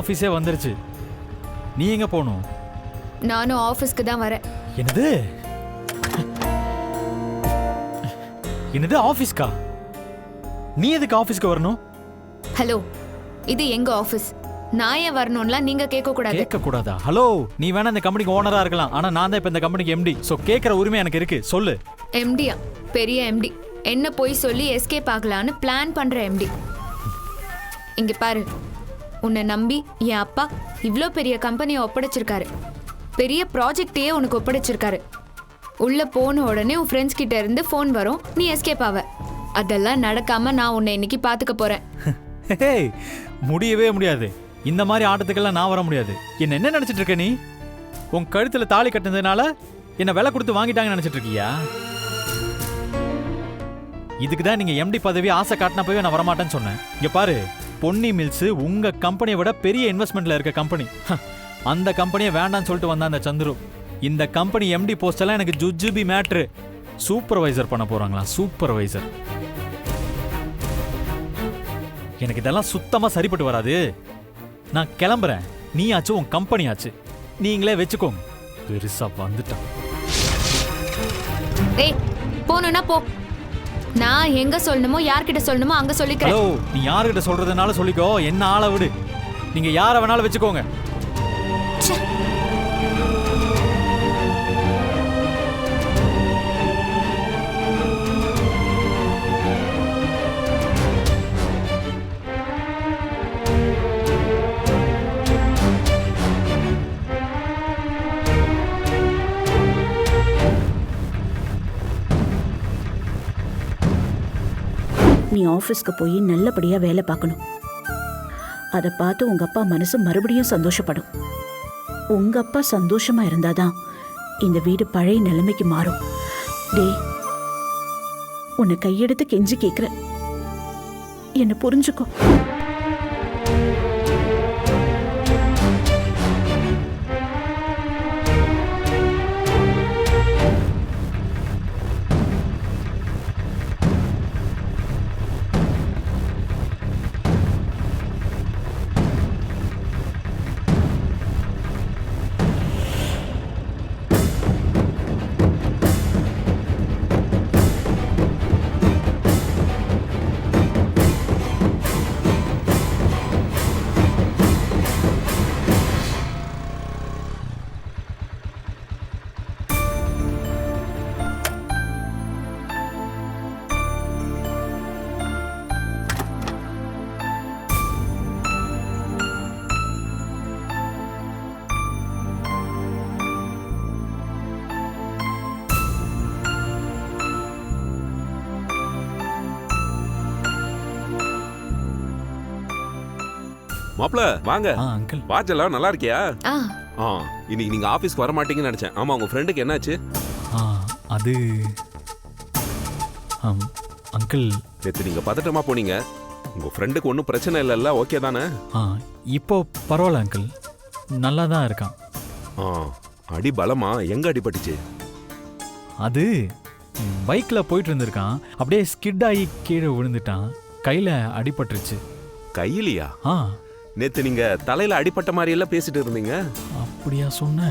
ஆஃபீஸே வந்துருச்சு. நீ எங்க போகணும் நானும் ஆஃபீஸ்க்கு தான் வரேன். என்னது? என்னது ஆஃபீஸ்க்கா நீ எதுக்கு ஆஃபீஸ்க்கு வரணும்? ஹலோ இது எங்க ஆஃபீஸ் நான் ஏன் வரணும்லாம் நீங்க கேட்க கூடாது கேட்க கூடாதா ஹலோ நீ வேணா இந்த கம்பெனிக்கு ஓனரா இருக்கலாம். ஆனா நான் தான் இப்ப இந்த கம்பெனிக்கு எம்டி சோ கேக்குற உரிமை எனக்கு இருக்கு. சொல்லு. எம்டியா பெரிய எம்டி என்ன போய் சொல்லி எஸ்கேப் ஆகலான்னு பிளான் பண்ற எம்டி இங்க பாரு. உன்னை நம்பி என் அப்பா இவ்வளோ பெரிய கம்பெனியை ஒப்படைச்சிருக்காரு. பெரிய ப்ராஜெக்டையே உனக்கு ஒப்படைச்சிருக்காரு. உள்ள போன உடனே உன் ஃப்ரெண்ட்ஸ் கிட்ட இருந்து ஃபோன் வரும். நீ எஸ்கேப் ஆவ. அதெல்லாம் நடக்காம நான் உன்னை இன்னைக்கு பாத்துக்க போறேன். முடியவே முடியாது. இந்த மாதிரி ஆட்டத்துக்கெல்லாம் நான் வர முடியாது. என்ன என்ன நினைச்சிட்டு இருக்க நீ? உன் கழுத்துல தாலி கட்டினதுனால என்ன விலை கொடுத்து வாங்கிட்டாங்கன்னு நினைச்சிட்டு இருக்கியா? இதுக்கு தான் நீங்க எம்டி பதவி ஆசை காட்டினப்பவே நான் வரமாட்டேன்னு சொன்னேன். இங்க பாரு. பொன்னி மில்ஸ் உங்க கம்பெனியை விட பெரிய இன்வெஸ்ட்மெண்ட்ல இருக்க கம்பெனி அந்த கம்பெனியை வேண்டாம்னு சொல்லிட்டு வந்தான் அந்த சந்துரு. இந்த கம்பெனி எம்டி போஸ்ட் எல்லாம் எனக்கு ஜுஜுபி மேட்ரு சூப்பர்வைசர் பண்ண போறாங்களா? சூப்பர்வைசர் எனக்கு இதெல்லாம் சுத்தமாக சரிப்பட்டு வராது. நான் கிளம்புறேன். நீ ஆச்சு உன் கம்பெனி ஆச்சு நீங்களே வச்சுக்கோங்க. பெருசா வந்துட்டான். ஏய் போகணும்னா போ. நான் எங்க சொல்லணுமோ யார்கிட்ட சொல்லணுமோ அங்க சொல்லிக்கிறேன். ஹலோ நீ யாருகிட்ட சொல்றதுனால சொல்லிக்கோ. என்ன ஆளை விடு. நீங்க யாரை வேணாலும் வச்சுக்கோங்க. நீ ஆஃபீஸ்க்கு போய் நல்லபடியா வேலை பார்க்கணும். அதை பார்த்து உங்க அப்பா மனசு மறுபடியும் சந்தோஷப்படும். உங்க அப்பா சந்தோஷமா இருந்தாதான் இந்த வீடு பழைய நிலைமைக்கு மாறும். டே உன்னை கையெடுத்து கெஞ்சி கேக்குற என்ன புரிஞ்சுக்கோ. மாப்ள வாங்க. ஆ அங்கிள் வாட்ச் எல்லாம் நல்லா இருக்கியா? ஆ. ஆ இன்னைக்கு நீங்க ஆபீஸ்க்கு வர மாட்டீங்கன்னு நினைச்சேன். ஆமா உங்க ஃப்ரெண்டுக்கு என்னாச்சு? ஆ அது ஆம், அங்கிள் நேத்து நீங்க பதட்டமா போனீங்க. உங்க ஃப்ரெண்டுக்கு ஒன்றும் பிரச்சனை இல்லைல்ல ஓகே தானே? ஆ இப்போ பரவாயில்ல அங்கிள் நல்லா தான் இருக்கான். ஆ அடி பலமா? எங்க அடிபட்டுச்சு? அது பைக்கில் போயிட்டு இருந்திருக்கான். அப்படியே ஸ்கிட் ஆகி கீழே விழுந்துட்டான். கையில் அடிபட்டுருச்சு. கையிலையா? ஆ. நேத்து நீங்க தலையில அடிபட்ட மாதிரி எல்லாம் பேசிட்டு இருந்தீங்க. அப்படியா சொன்ன?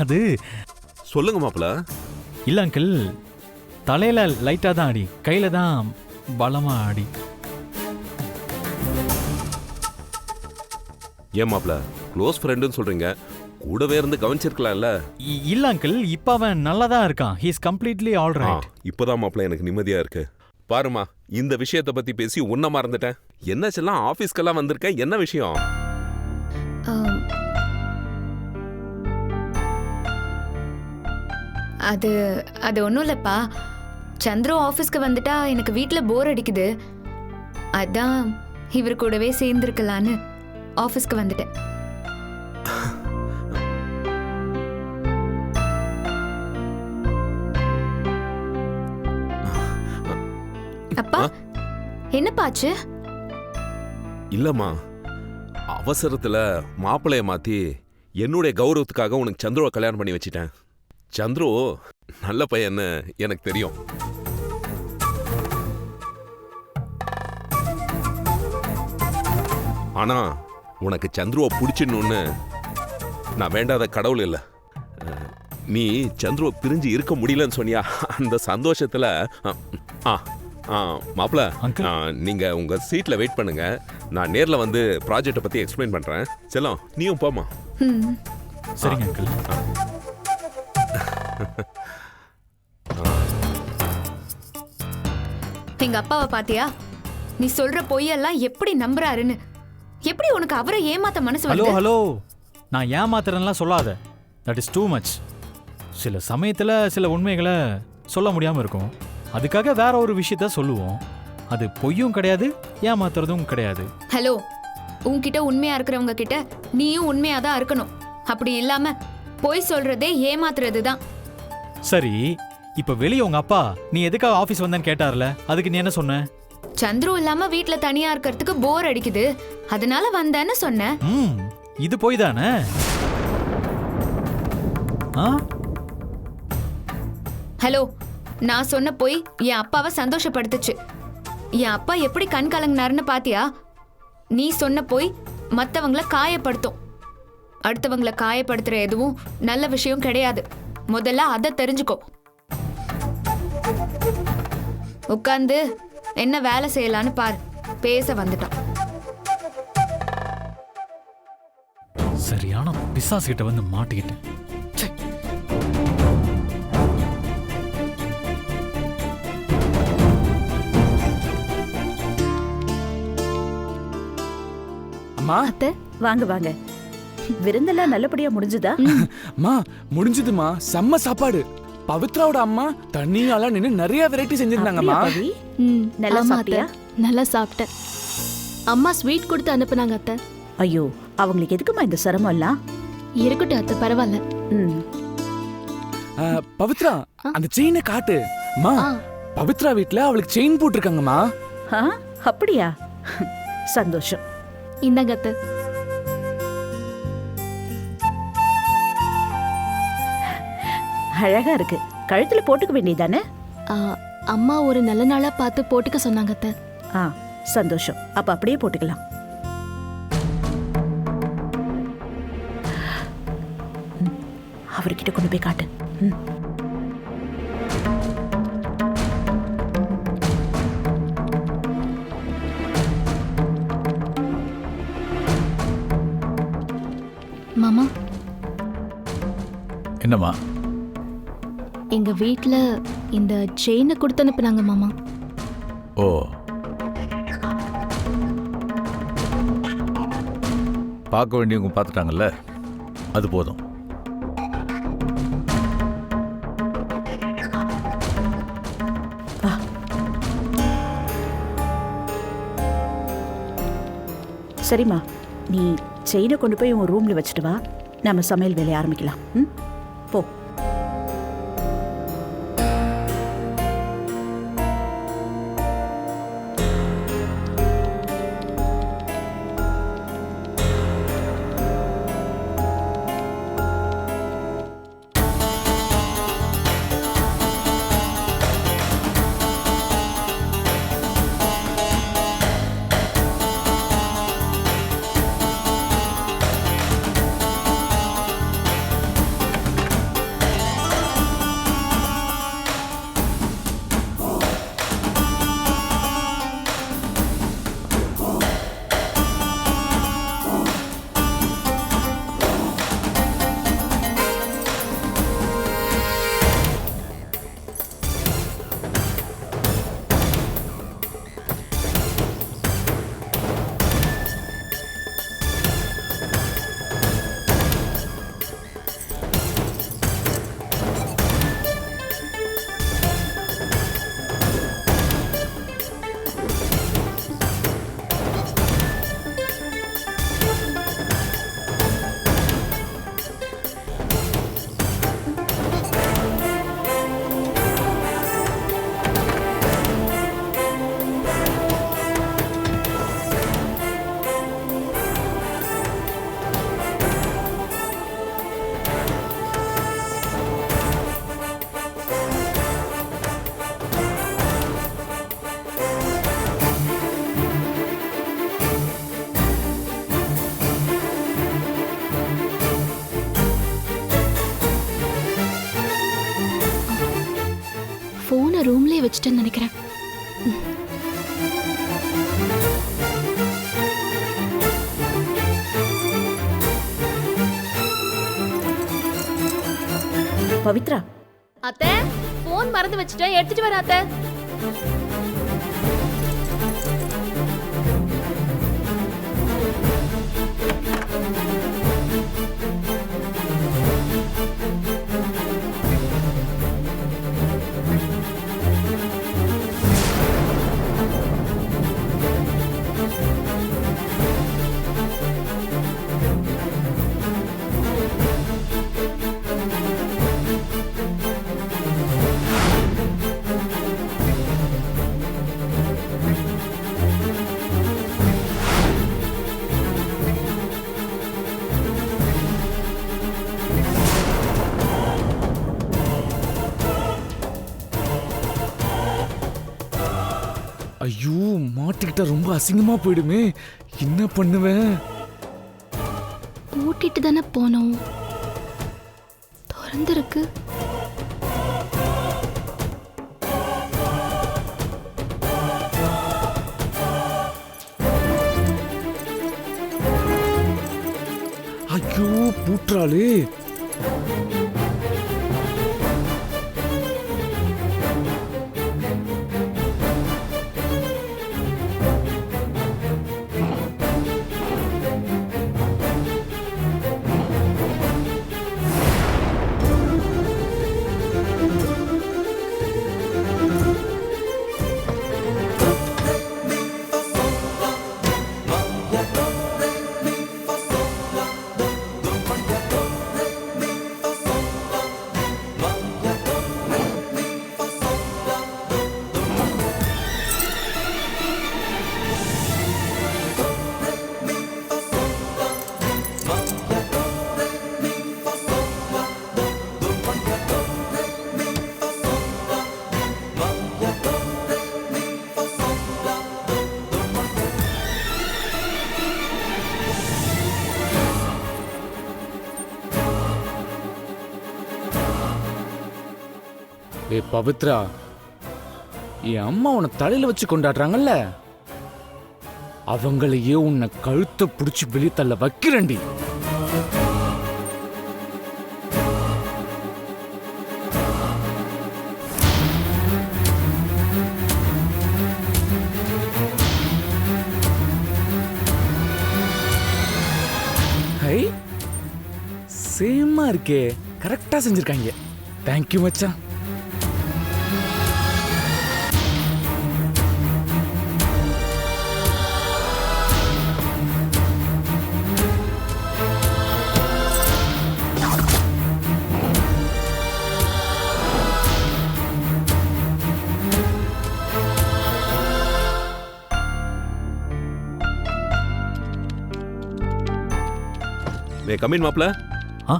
அது சொல்லுங்க மாப்ள இல்லை அங்கிள் தலையில் லைட்டாக தான் அடி கையில் தான் பலமாக அடி. ஏன் மாப்ள க்ளோஸ் ஃப்ரெண்டுன்னு சொல்றீங்க கூடவே இருந்து கவனிச்சிருக்கலாம்ல. இல்ல அங்கிள் இப்போ அவன் நல்லா தான் இருக்கான் he is completely all ah, right இப்போதான் மாப்ள எனக்கு நிம்மதியா இருக்கு. பாருமா இந்த விஷயத்தை பத்தி பேசி உன்ன மறந்துட்டேன். என்னாச்செல்லாம் ஆபீஸ்க்கெல்லாம் வந்திருக்கேன் என்ன விஷயம்? அது அது ஒன்றும் இல்லைப்பா. சந்துரு ஆஃபீஸ்க்கு வந்துட்டா எனக்கு வீட்டில் போர் அடிக்குது. அதான் இவர் கூடவே சேர்ந்துருக்கலான்னு ஆஃபீஸ்க்கு வந்துட்டேன். என்னப்பாச்சு? இல்லம்மா. அவசரத்துல மாப்பிளைய மாத்தி என்னுடைய கௌரவத்துக்காக உனக்கு சந்துருவை கல்யாணம் பண்ணி வச்சிட்டேன். சந்துரு நல்ல பையன்னு எனக்கு தெரியும். ஆனா உனக்கு சந்துருவை பிடிச்சிடணும்னு நான் வேண்டாத கடவுள் இல்லை. நீ சந்துருவை பிரிஞ்சு இருக்க முடியலன்னு சொன்னியா? அந்த சந்தோஷத்துல ஆ ஆ. மாப்பிள Uncle. நீங்க உங்க சீட்ல வெயிட் பண்ணுங்க. நான் நேர்ல வந்து ப்ராஜெக்ட்டை பத்தி எக்ஸ்பிளைன் பண்றேன். செல்லம் நீயும் போமா சரிங்க அங்கிள். எங்க அப்பாவை பாத்தியா? நீ சொல்ற பொய்யெல்லாம் எப்படி நம்புறாருன்னு? எப்படி உனக்கு அவரை ஏமாத்த மனசு ஹலோ வருது? ஹலோ. நான் ஏமாத்துறேன்லாம் சொல்லாத. தட் இஸ் டூ மச் சில சமயத்தில் சில உண்மைகளை சொல்ல முடியாமல் இருக்கும். அதுக்காக வேற ஒரு விஷயத்த சொல்லுவோம். அது பொய்யும் கிடையாது ஏமாத்துறதும் கிடையாது. ஹலோ உன்கிட்ட உண்மையா இருக்கிறவங்க கிட்ட நீயும் உண்மையா தான் இருக்கணும். அப்படி இல்லாம பொய் சொல்றதே ஏமாத்துறது தான். சரி இப்போ வெளியே உங்க அப்பா நீ எதுக்காக ஆஃபீஸ் வந்தேன்னு கேட்டார்ல? அதுக்கு நீ என்ன சொன்ன? சந்துரு இல்லாம வீட்ல தனியா இருக்கிறதுக்கு போர் அடிக்குது. அதனால வந்தேன்னு சொன்னேன் ம் இது பொய் தானே? ஹலோ நான் சொன்ன பொய் என் அப்பாவை சந்தோஷப்படுத்துச்சு. என் அப்பா எப்படி கண் கலங்கினாருன்னு பாத்தியா? நீ சொன்ன போய் மற்றவங்களை காயப்படுத்தும். அடுத்தவங்களை காயப்படுத்துற எதுவும் நல்ல விஷயம் கிடையாது. முதல்ல அதை தெரிஞ்சுக்கோ. உட்காந்து என்ன வேலை செய்யலான்னு பாரு. பேச வந்துட்டான். சரியான பிசாசு கிட்ட வந்து மாட்டிக்கிட்டேன். அம்மா. அத்தை வாங்க வாங்க. விருந்தெல்லாம் நல்லபடியா முடிஞ்சுதா? அம்மா முடிஞ்சதுமா செம்ம சாப்பாடு. பவித்ராவோட அம்மா தண்ணியால நின்னு நிறைய வெரைட்டி செஞ்சிருந்தாங்கம்மா? ம் நல்லா ஆமா சாப்பிட்டியா? நல்லா சாப்பிட்டேன். அம்மா ஸ்வீட் கொடுத்து அனுப்புனாங்க அத்தை. ஐயோ அவங்களுக்கு எதுக்குமா இந்த சிரமம் எல்லாம் இருக்கட்டும் அத்தை பரவாயில்ல. ம். ஆ, பவித்ரா அந்த செயினை காட்டு. அம்மா ஆ. பவித்ரா வீட்ல அவளுக்கு செயின் போட்டிருக்காங்கம்மா. ஆ அப்படியா? சந்தோஷம். இந்தாங்க அத்தை அழகா இருக்கு. கழுத்துல போட்டுக்க வேண்டியதானே அம்மா ஒரு நல்ல நாளா பார்த்து போட்டுக்க சொன்னாங்க அத்தை. ஆ சந்தோஷம். அப்ப அப்படியே போட்டுக்கலாம். அவர்கிட்ட கொண்டு போய் காட்டு. ம். என்னம்மா? எங்க வீட்ல இந்த செயினை கொடுத்து அனுப்புனாங்க மாமா. ஓ. பார்க்க வேண்டியவங்க பார்த்துட்டாங்கல்ல? அது போதும். சரிம்மா. நீ செயினை கொண்டு போய் உன் ரூம்ல வச்சுட்டு வா. நம்ம சமையல் வேலையை ஆரம்பிக்கலாம். ம்? போ வச்சுட்டேன்னு நினைக்கிறேன். பவித்ரா. அத்தை ஃபோன் மறந்து வச்சுட்டேன். எடுத்துட்டு வர அத்தை. மாட்டிக்கிட்டா ரொம்ப அசிங்கமா போயிடுமே. என்ன பண்ணுவேன்? பூட்டிட்டு தானே போனோம். திறந்திருக்கு. ஐயோ பூட்டுறாளே ஏ பவித்ரா என் அம்மா உன்னை தலையில வச்சு கொண்டாடுறாங்கல்ல? அவங்களையே உன்னை கழுத்தை பிடிச்சி வெளியே தள்ள வைக்கிறண்டி ஹை சேமா இருக்கே. கரெக்டா செஞ்சிருக்காங்க. தேங்க்யூ மச்சான். மே கம்மின் மாப்ள. ஆ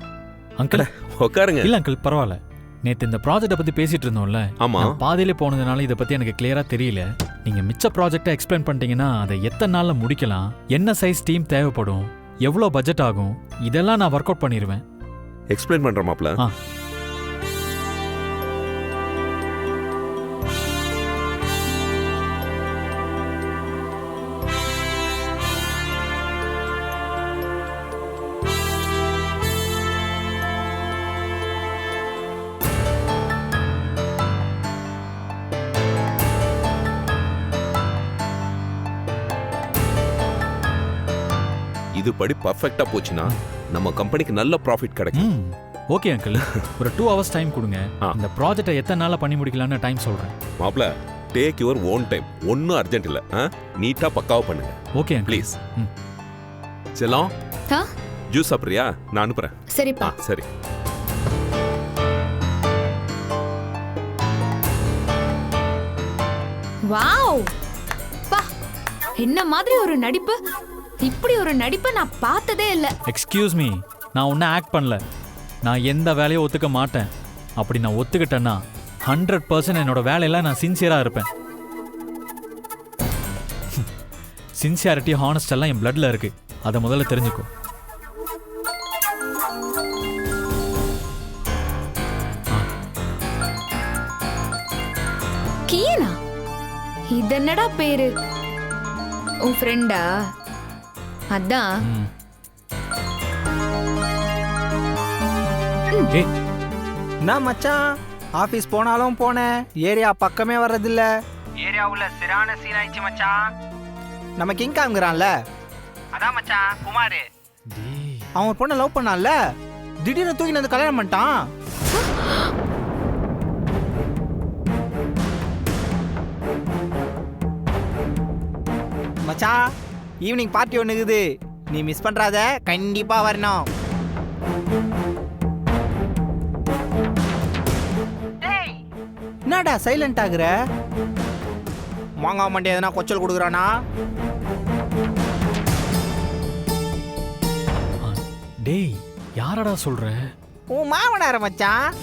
அங்கிள். உட்காருங்க இல்ல அங்கிள் பரவாயில்ல. நேத்து இந்த ப்ராஜெக்ட்டை பத்தி பேசிட்டு இருந்தோம்ல. ஆமா. பாதியிலே போனதுனால இதை பத்தி எனக்கு கிளியரா தெரியல. நீங்க மிச்ச ப்ராஜெக்ட்டை எக்ஸ்பிளைன் பண்ணிட்டீங்கன்னா அதை எத்தனை நாள்ல முடிக்கலாம்? என்ன சைஸ் டீம் தேவைப்படும்? எவ்வளோ பட்ஜெட் ஆகும்? இதெல்லாம் நான் ஒர்க் அவுட் பண்ணிடுவேன் எக்ஸ்பிளைன் பண்றேன் மாப்ள. படி பர்ஃபெக்ட்டா போச்சுன்னா நம்ம கம்பெனிக்கு நல்ல ப்ராஃபிட் கிடைக்கும். ஓகே அங்கிள் ஒரு டூ ஹவர்ஸ் டைம் கொடுங்க. இந்த ப்ராஜெக்ட்டை எத்தனை நாள்ல பண்ணி முடிக்கலாம்னு டைம் சொல்றேன். மாப்ள டேக் யுவர் ஓன் டைம் ஒன்றும் அர்ஜென்ட் இல்லை. நீட்டா பக்காவா பண்ணுங்க. Okay please. செல்லம் ஜூஸ் சாப்பிட்றியா? நான் அனுப்புறேன். சரிப்பா. சரி. வாவ்! பா என்ன மாதிரி ஒரு நடிப்பு? இப்படி ஒரு நடிப்பை நான் பார்த்ததே இல்ல. எக்ஸ்கியூஸ் மீ நான் ஒன்றும் ஆக்ட் பண்ணல. நான் எந்த வேலையும் ஒத்துக்க மாட்டேன். அப்படி நான் ஒத்துக்கிட்டேன்னா ஹண்ட்ரட் பர்சன்ட் என்னோட வேலையில நான் சின்சியராக இருப்பேன். சின்சியாரிட்டி ஹானஸ்ட் எல்லாம் என் பிளட்ல இருக்கு. அதை முதல்ல தெரிஞ்சுக்கோ. கியனா இதென்னடா பேரு? உன் ஃப்ரெண்டா அதான். ஏய் என்ன மச்சான்? ஆபீஸ் போனாலும் போனேன். ஏரியா பக்கமே வர்றதில்ல. ஏரியாவுல சிறான சீன் ஆயிடுச்சு மச்சான். நம்ம கிங்காங்கிறான்ல அதான் மச்சான் குமாரு. அவன் ஒரு பொண்ணை லவ் பண்ணான்ல. திடீர்னு தூக்கி வந்து கல்யாணம் பண்ணிட்டான். மச்சான் ஈவினிங் பார்ட்டி ஒன்று இருக்குது. நீ மிஸ் பண்றாத கண்டிப்பா வரணும். டேய். என்னடா சைலண்ட் ஆகுற? மாங்காய் மண்டி எதனா கொச்சல் கொடுக்குறானா? டேய் யாரடா சொல்ற? உன் மாமனார மச்சான்.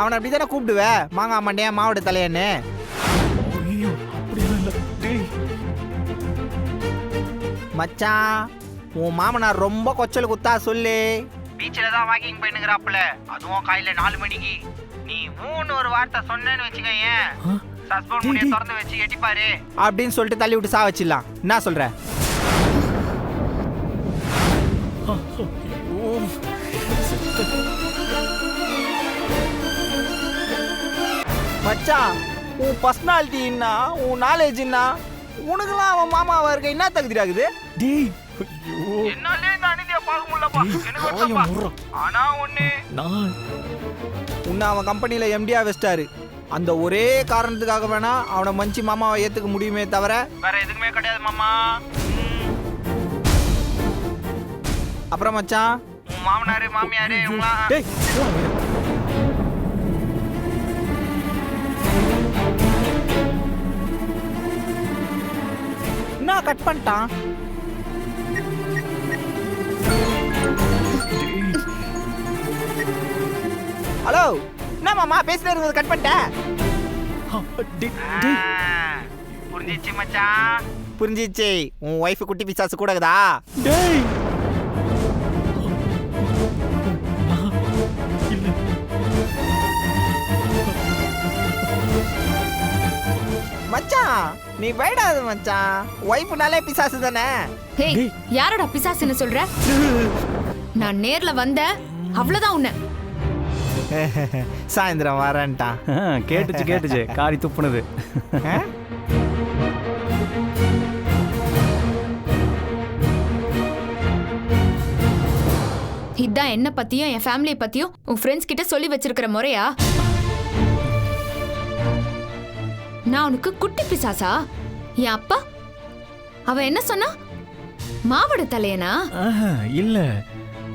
அவனை அப்படி தானே கூப்பிடுவ? மாங்காய் மண்டையா மாவட்ட தலையன்னு. ஐயோ அப்படியெல்லாம் இல்ல. டேய். மச்சான் உன் மாமனார் ரொம்ப கொச்சல் குத்தா சொல்லு. பீச்சில் தான் வாக்கிங் போயினுங்கிறாப்புல அதுவும் காலையில நாலு மணிக்கு. நீ மூணு ஒரு வார்த்தை சொன்னேன்னு வச்சுக்கோயேன். ஆ? சஸ்பெண்ட் பண்ணி. திறந்து வச்சு எட்டிப்பாரு. அப்படின்னு சொல்லிட்டு தள்ளி விட்டு சா வச்சிடலாம். என்ன சொல்ற? மச்சான் உன் பர்சனாலிட்டி என்ன உன் நாலேஜ் என்ன உனக்கெல்லாம் அவன் மாமாவா இருக்க என்ன தகுதி ஆகுது டேய் ஐயோ என்னாலே இந்த அநீதியை பார்க்க முடியலப்பா எனக்கு வாயை வருத்தப்பா. மூடுறா. ஆனா ஒண்ணு நான் உன்னை அவன் கம்பெனியில் எம்டியா வச்சிட்டாரு அந்த ஒரே காரணத்துக்காக வேணா அவனை மஞ்சி மாமாவை ஏற்றுக்க முடியுமே தவிர வேற எதுக்குமே கிடையாது மாமா அப்புறம் மச்சான் உன் மாமனாரு மாமியாரு இவங்களாம் டேய் கட் பண்ணிட்டான். ஹலோ என்ன மாமா பேசினே இருக்கிறது கட் பண்ணிட்டேன் புரிஞ்சிச்சு மச்சான். புரிஞ்சிச்சு. உன் ஒய்ஃபு குட்டி பிசாசு கூடதா டேய். மச்சான் நீ பயடாத மச்சான். ஒய்ஃபுனாலே பிசாசு தானே? ஹேய். யாரடா பிசாசுன்னு சொல்ற? நான் நேர்ல வந்தேன் அவ்வளவுதான் உன்னை. சாயந்தரம் வரேன்ட்டான் கேட்டுச்சு கேட்டுச்சு. காரி துப்புனது. ஆ? இதான் என்ன பத்தியும் என் ஃபேமிலியை பத்தியும் உன் ஃப்ரெண்ட்ஸ் கிட்ட சொல்லி வச்சிருக்கிற முறையா? நான் உனக்கு குட்டி பிசாசா? என் அப்பா? அவ என்ன சொன்னா? மாவட தலையனா? ஆஹா, இல்ல.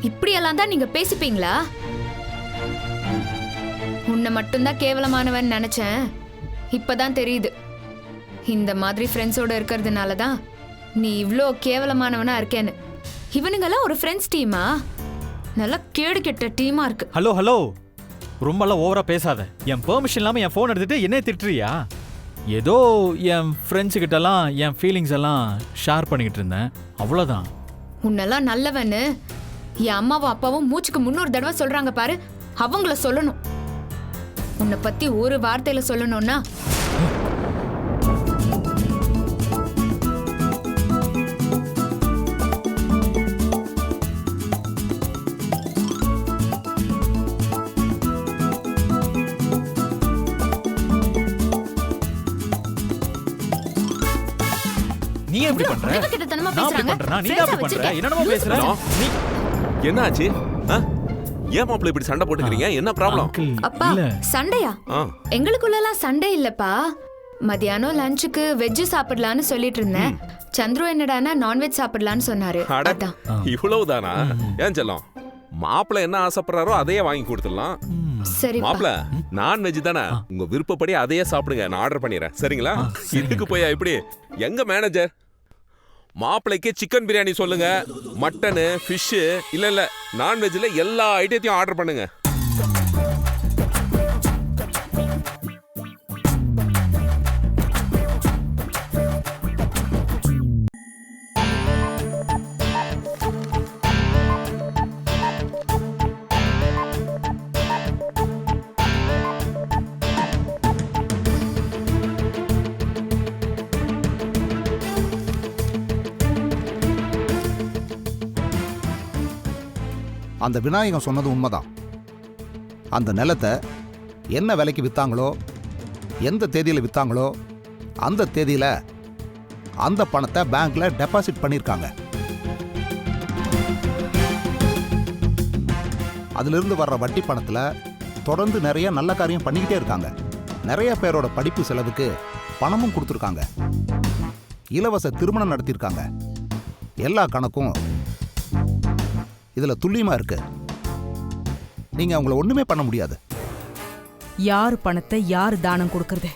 இப்படியெல்லாம் தான் நீங்க பேசிப்பீங்களா? உன்னை மட்டும்தான் கேவலமானவன் நினைச்சேன். இப்பதான் தெரியுது. இந்த மாதிரி ஃப்ரெண்ட்ஸோட இருக்கிறதுனால தான் நீ இவ்ளோ கேவலமானவனா இருக்கேன்னு. இவனுங்கெல்லாம் ஒரு ஃப்ரெண்ட்ஸ் டீமா நல்லா கேடு கெட்ட டீமா இருக்கு. Hello hello. ரொம்பலாம் ஓவரா பேசாத. என் பெர்மிஷன் இல்லாம என் ஃபோன் எடுத்துட்டு என்ன திட்டுறியா? ஏதோ என் ஃப்ரெண்ட்ஸு கிட்டலாம் என் ஃபீலிங்ஸ் எல்லாம் ஷேர் பண்ணிக்கிட்டு இருந்தேன். அவ்வளோதான் உன்னெல்லாம் நல்லவன்னு என் அம்மாவும் அப்பாவும் மூச்சுக்கு முன்னூறு தடவை சொல்றாங்க பாரு அவங்கள சொல்லணும். உன்னை பத்தி ஒரு வார்த்தையில சொல்லணும்னா எப்படி பண்ற? அப்படி பேசுறாங்க. நீ அப்படி பண்ற. என்னென்னமோ பேசுற? நீ என்னாச்சு? ஏன் மாப்பிள்ள இப்படி சண்டை போட்டுக்கிறீங்க? என்ன ப்ராப்ளம் அப்பா இல்ல. சண்டையா? எங்களுக்குள்ளலாம் சண்டை இல்லப்பா. மதியானம் லஞ்சுக்கு வெஜ் சாப்பிடலான்னு சொல்லிட்டு இருந்தேன். சந்துரு என்னடானா நான்வெஜ் சாப்பிடலான்னு சொன்னாரு. அட அதான். இவ்வளவுதானா? ஏன் செல்லம்? மாப்பிள்ள என்ன ஆசைப்படுறாரோ அதையே வாங்கி கொடுத்துடலாம். சரிப்பா. மாப்பிள்ள நான்வெஜ் தானே? உங்க விருப்பப்படி அதையே சாப்பிடுங்க. நான் ஆர்டர் பண்ணிடுறேன். சரிங்களா? இதுக்கு போய் எப்படி எங்க மேனேஜர் மாப்பிள்ளைக்கு சிக்கன் பிரியாணி சொல்லுங்க. மட்டனு ஃபிஷ்ஷு இல்லை இல்லை நான்வெஜ்ஜில் எல்லா ஐட்டத்தையும் ஆர்டர் பண்ணுங்க. அந்த விநாயகம் சொன்னது உண்மைதான். அந்த நிலத்தை என்ன விலைக்கு விற்றாங்களோ எந்த தேதியில் விற்றாங்களோ அந்த தேதியில் அந்த பணத்தை பேங்க்ல டெபாசிட் பண்ணியிருக்காங்க அதிலிருந்து வர்ற வட்டி பணத்தில் தொடர்ந்து நிறைய நல்ல காரியம் பண்ணிக்கிட்டே இருக்காங்க. நிறைய பேரோட படிப்பு செலவுக்கு பணமும் கொடுத்துருக்காங்க. இலவச திருமணம் நடத்தியிருக்காங்க எல்லா கணக்கும் இதில் துல்லியமாக இருக்கு. நீங்கள் அவங்கள ஒன்றுமே பண்ண முடியாது. யார் பணத்தை யார் தானம் கொடுக்கறது?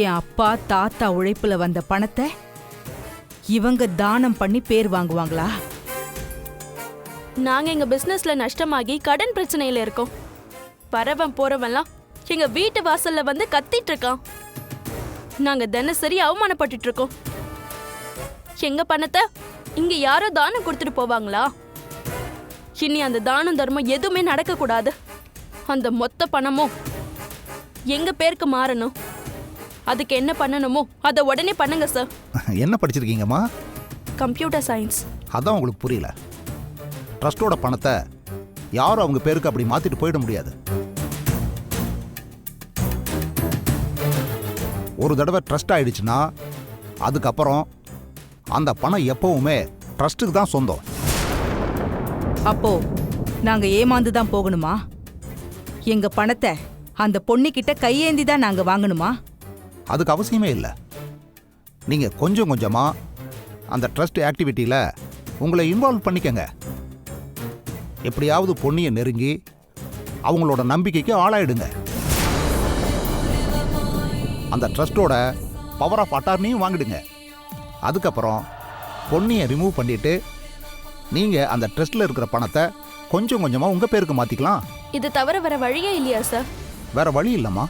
என் அப்பா தாத்தா உழைப்புல வந்த பணத்தை இவங்க தானம் பண்ணி பேர் வாங்குவாங்களா? நாங்க எங்க பிசினஸ்ல நஷ்டமாகி கடன் பிரச்சனையில இருக்கோம். வரவன் போறவன்லாம் எங்க வீட்டு வாசல்ல வந்து கத்திட்டு இருக்கான். நாங்க தினசரி அவமானப்பட்டுட்டு இருக்கோம். எங்க பணத்தை இங்க யாரோ தானம் கொடுத்துட்டு போவாங்களா? இனி அந்த தானம் தர்மம் எதுவுமே நடக்க கூடாது அந்த மொத்த பணமும் எங்க பேருக்கு மாறணும்? அதுக்கு என்ன பண்ணணுமோ அதை உடனே பண்ணுங்க சார் என்ன படிச்சிருக்கீங்கம்மா? கம்ப்யூட்டர் சயின்ஸ் அதான் உங்களுக்கு புரியல. ட்ரஸ்டோட பணத்தை யாரும் அவங்க பேருக்கு அப்படி மாத்திட்டு போயிட முடியாது. ஒரு தடவை ட்ரஸ்ட் ஆயிடுச்சுன்னா அதுக்கப்புறம் அந்த பணம் எப்பவுமே ட்ரஸ்ட்டுக்கு தான் சொந்தம். அப்போ நாங்க ஏமாந்து தான் போகணுமா? எங்க பணத்தை அந்த பொண்ணுகிட்ட கையேந்தி தான் நாங்க வாங்கணுமா? அதுக்கு அவசியமே இல்லை. நீங்கள் கொஞ்சம் கொஞ்சமாக அந்த ட்ரஸ்ட் ஆக்டிவிட்டியில் உங்களை இன்வால்வ் பண்ணிக்கங்க. எப்படியாவது பொன்னியை நெருங்கி அவங்களோட நம்பிக்கைக்கு ஆளாயிடுங்க. அந்த ட்ரஸ்டோட பவர் ஆஃப் அட்டார்னியும் வாங்கிடுங்க. அதுக்கப்புறம் பொன்னியை ரிமூவ் பண்ணிட்டு நீங்கள் அந்த ட்ரஸ்ட்டில் இருக்கிற பணத்தை கொஞ்சம் கொஞ்சமாக உங்கள் பேருக்கு மாற்றிக்கலாம் இது தவிர வேற வழியே இல்லையா சார்? வேற வழி இல்லைம்மா.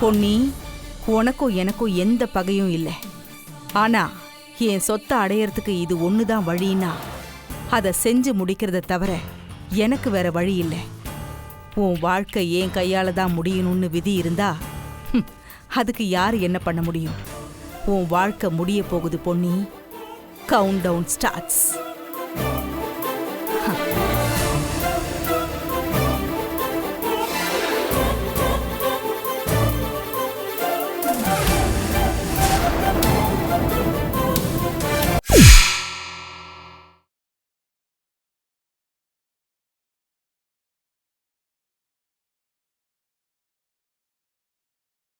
பொன்னி உனக்கும் எனக்கும் எந்த பகையும் இல்லை. ஆனா என் சொத்தை அடையறதுக்கு இது ஒண்ணுதான் வழின்னா அதை செஞ்சு முடிக்கிறத தவிர எனக்கு வேற வழி இல்லை. உன் வாழ்க்கை என் கையால தான் முடியணும்னு விதி இருந்தா அதுக்கு யார் என்ன பண்ண முடியும்? உன் வாழ்க்கை முடிய போகுது பொன்னி. Count down starts